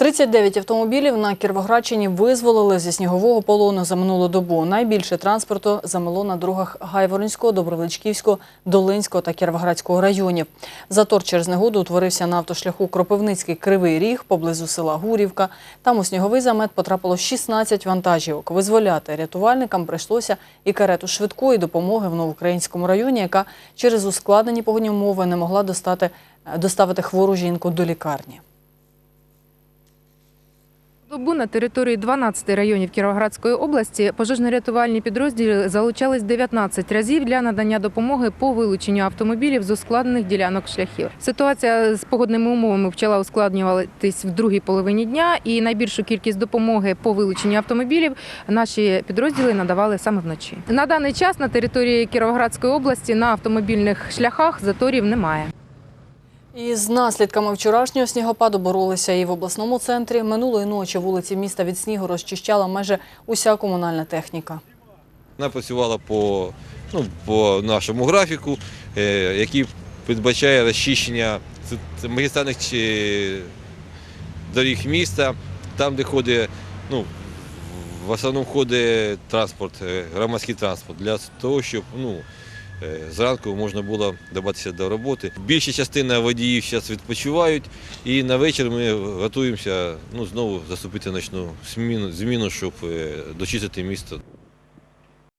39 автомобілів на Кіровоградщині визволили зі снігового полону за минулу добу. Найбільше транспорту замело на дорогах Гайворонського, Добровеличківського, Долинського та Кіровоградського районів. Затор через негоду утворився на автошляху Кропивницький Кривий Ріг поблизу села Гурівка. Там у сніговий замет потрапило 16 вантажівок. Визволяти рятувальникам прийшлося і карету швидкої допомоги в Новоукраїнському районі, яка через ускладнені погодні умови не могла доставити хвору жінку до лікарні. Добу на території 12 районів Кіровоградської області пожежно-рятувальні підрозділи залучались 19 разів для надання допомоги по вилученню автомобілів з ускладнених ділянок шляхів. Ситуація з погодними умовами почала ускладнюватись в другій половині дня, і найбільшу кількість допомоги по вилученню автомобілів наші підрозділи надавали саме вночі. На даний час на території Кіровоградської області на автомобільних шляхах заторів немає. І з наслідками вчорашнього снігопаду боролися і в обласному центрі. Минулої ночі вулиці міста від снігу розчищала майже уся комунальна техніка. Вона працювала по, ну, по нашому графіку, е, який передбачає розчищення магістральних доріг міста, там, де ходить, ну, в основному ходить транспорт, е, громадський транспорт, для того, щоб ну, зранку можна було добратися до роботи. Більша частина водіїв зараз відпочивають, і на вечір ми готуємося ну, знову заступити ночну зміну, зміну щоб е, дочистити місто.